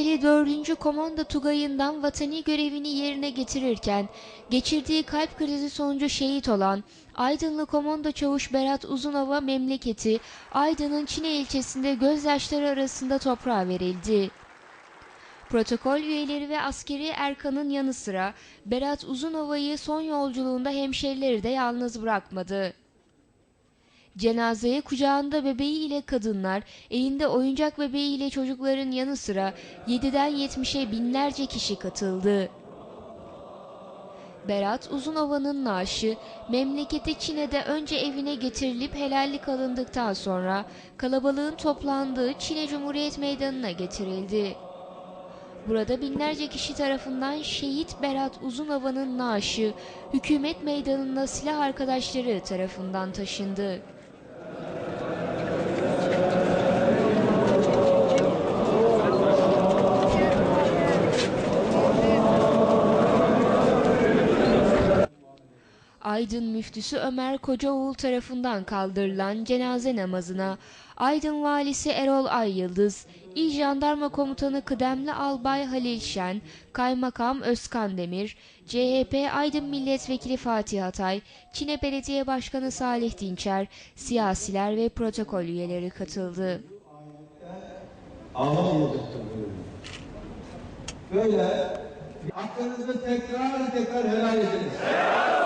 Tunceli 4. Komando Tugayı'ndan vatani görevini yerine getirirken geçirdiği kalp krizi sonucu şehit olan Aydınlı Komando Çavuş Berat Uzunova memleketi Aydın'ın Çine ilçesinde gözyaşları arasında toprağa verildi. Protokol üyeleri ve askeri erkanın yanı sıra Berat Uzunova'yı son yolculuğunda hemşerileri de yalnız bırakmadı. Cenazeye kucağında bebeği ile kadınlar, elinde oyuncak bebeği ile çocukların yanı sıra 7'den 70'e binlerce kişi katıldı. Berat Uzunova'nın naaşı memleketi Çin'de önce evine getirilip helallik alındıktan sonra kalabalığın toplandığı Çine Cumhuriyet Meydanı'na getirildi. Burada binlerce kişi tarafından şehit Berat Uzunova'nın naaşı hükümet meydanında silah arkadaşları tarafından taşındı. Aydın müftüsü Ömer Kocaoğlu tarafından kaldırılan cenaze namazına Aydın valisi Erol Ay Yıldız, İl Jandarma Komutanı Kıdemli Albay Halil Şen, Kaymakam Özkan Demir, CHP Aydın Milletvekili Fatih Atay, Çine Belediye Başkanı Salih Dinçer, siyasiler ve protokol üyeleri katıldı. ağlamayacaktır buyuruyor. Böyle hakkınızı tekrar tekrar helal ediniz. Helal.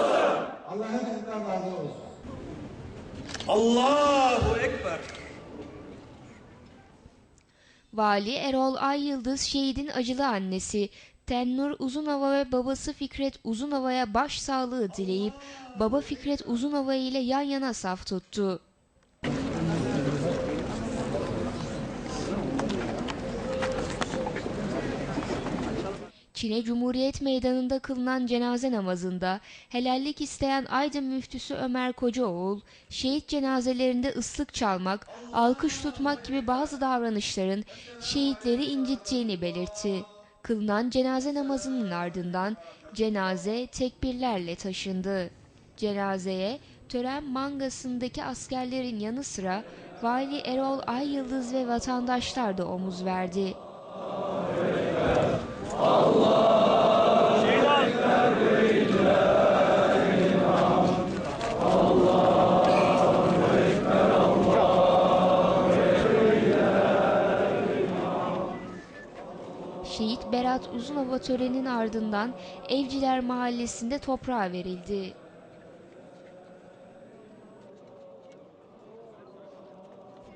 Allah hepinizden razı olsun. Allahu Ekber. Vali Erol Ay Yıldız şehidin acılı annesi Tennur Uzunova ve babası Fikret Uzunova'ya başsağlığı dileyip baba Fikret Uzunova ile yan yana saf tuttu. Çin'e Cumhuriyet Meydanı'nda kılınan cenaze namazında helallik isteyen Aydın müftüsü Ömer Kocaoğul, şehit cenazelerinde ıslık çalmak, alkış tutmak gibi bazı davranışların şehitleri incittiğini belirtti. Kılınan cenaze namazının ardından cenaze tekbirlerle taşındı. Cenazeye tören mangasındaki askerlerin yanı sıra Vali Erol Ay Yıldız ve vatandaşlar da omuz verdi. Şehit Berat Uzunova törenin ardından Evciler Mahallesi'nde toprağa verildi.